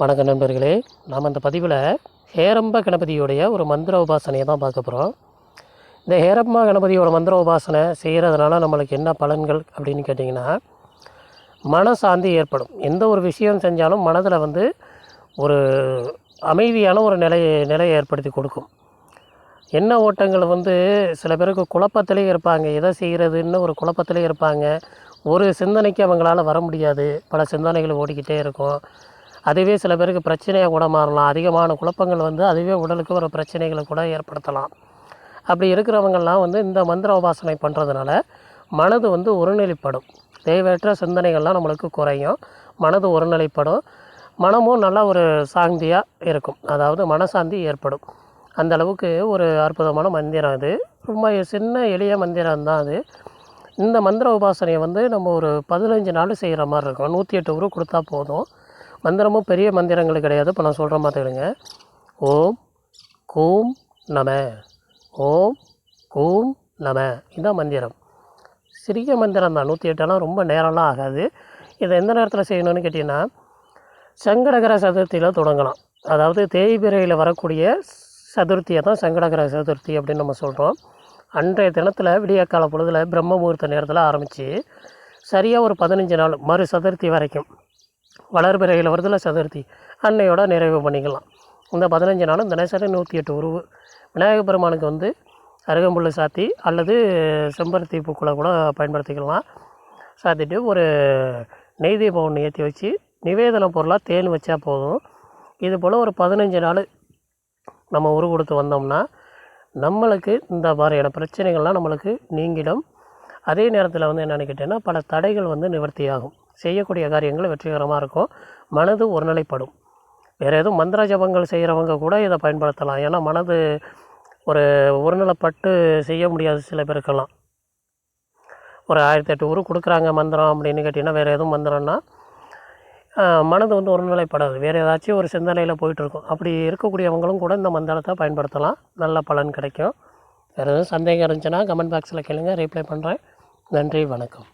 வணக்க நண்பர்களே. நாம் இந்த பதிவில் ஹேரம்ப கணபதியுடைய ஒரு மந்திர உபாசனையை தான் பார்க்க போகிறோம் இந்த ஹேரம்மா கணபதியோட மந்திர உபாசனை செய்கிறதுனால நம்மளுக்கு என்ன பலன்கள் அப்படின்னு கேட்டிங்கன்னா மனசாந்தி ஏற்படும். எந்த ஒரு விஷயம் செஞ்சாலும் மனதில் வந்து ஒரு அமைதியான ஒரு நிலையை நிலையை ஏற்படுத்தி கொடுக்கும். எண்ண ஓட்டங்கள் வந்து சில பேருக்கு குழப்பத்திலே இருப்பாங்க. எதை செய்கிறதுன்னு ஒரு குழப்பத்திலே இருப்பாங்க. ஒரு சிந்தனைக்கு அவங்களால வர முடியாது. பல சிந்தனைகள் ஓடிக்கிட்டே இருக்கும். அதுவே சில பேருக்கு பிரச்சனையாக கூட மாறலாம். அதிகமான குழப்பங்கள் வந்து அதுவே உடலுக்கு ஒரு பிரச்சனைகளை கூட ஏற்படுத்தலாம். அப்படி இருக்கிறவங்கெல்லாம் வந்து இந்த மந்திர உபாசனை பண்ணுறதுனால மனது வந்து ஒருநிலைப்படும். தேவையற்ற சிந்தனைகள்லாம் நம்மளுக்கு குறையும். மனது ஒருநிலைப்படும். மனமும் நல்லா ஒரு சாந்தியாக இருக்கும். அதாவது மனசாந்தி ஏற்படும். அந்த அளவுக்கு ஒரு அற்புதமான மந்திரம் அது. ரொம்ப சின்ன எளிய மந்திரம் தான் அது. இந்த மந்திர உபாசனையை வந்து நம்ம ஒரு பதினஞ்சு நாள் செய்கிற மாதிரி இருக்கும். நூற்றி எட்டு உரு கொடுத்தா போதும். மந்திரமும் பெரிய மந்திரங்கள் கிடையாது. இப்போ நான் சொல்கிற பார்த்துக்கிடுங்க. ஓம் கூம் நம. ஓம் கூம் நம. இதுதான் மந்திரம். சிறிய மந்திரம் தான். நூற்றி எட்டெல்லாம் ரொம்ப நேரம்லாம் ஆகாது. இதை எந்த நேரத்தில் செய்யணும்னு கேட்டிங்கன்னா சங்கடகர சதுர்த்தியில் தொடங்கலாம். அதாவது தேய்பிரையில் வரக்கூடிய சதுர்த்தியை தான் சங்கடகர சதுர்த்தி அப்படின்னு நம்ம சொல்கிறோம் அன்றைய தினத்தில் விடியற்கால பொழுதில் பிரம்ம முகூர்த்த நேரத்தில் ஆரம்பித்து சரியாக ஒரு பதினஞ்சு நாள் மறு சதுர்த்தி வரைக்கும் வளர்பிறையில் வருதில் சதுர்த்தி அன்னையோட நிறைவு பண்ணிக்கலாம். இந்த பதினஞ்சு நாளும் தினசரி நூற்றி எட்டு உருவு. விநாயகர் பெருமானுக்கு வந்து அருகம்புல் சாத்தி அல்லது செம்பருத்தி பூக்களை கூட பயன்படுத்திக்கலாம். சாத்திட்டு ஒரு நெய் தீபம் ஒன்று ஏற்றி வச்சு நிவேதன பொருளாக தேன் வச்சா போதும். இது போல் ஒரு பதினஞ்சு நாள் நம்ம உரு கொடுத்து வந்தோம்னா நம்மளுக்கு இந்த மாதிரியான பிரச்சனைகள்லாம் நம்மளுக்கு நீங்கிடும். அதே நேரத்தில் வந்து என்னென்னு கேட்டிங்கன்னா பல தடைகள் வந்து நிவர்த்தியாகும். செய்யக்கூடிய காரியங்கள் வெற்றிகரமாக இருக்கும். மனது ஒருநிலைப்படும். வேறு எதுவும் மந்திர ஜபங்கள் செய்கிறவங்க கூட இதை பயன்படுத்தலாம். ஏன்னா மனது ஒரு ஒருநிலைப்பட்டு செய்ய முடியாது சில பேருக்கெல்லாம். ஒரு ஆயிரத்தி எட்டு ஊர் கொடுக்குறாங்க மந்திரம் அப்படின்னு கேட்டிங்கன்னா வேறு எதுவும் மந்திரம்னா மனது வந்து ஒருநிலைப்படாது. வேறு ஏதாச்சும் ஒரு சிந்தனையில் போயிட்டுருக்கும். அப்படி இருக்கக்கூடியவங்களும் கூட இந்த மந்திரத்தை பயன்படுத்தலாம். நல்ல பலன் கிடைக்கும். வேறு எதுவும் சந்தேகம் இருந்துச்சுன்னா கமெண்ட் பாக்ஸில் கேளுங்க. ரீப்ளை பண்ணுறேன் நன்றி வணக்கம்.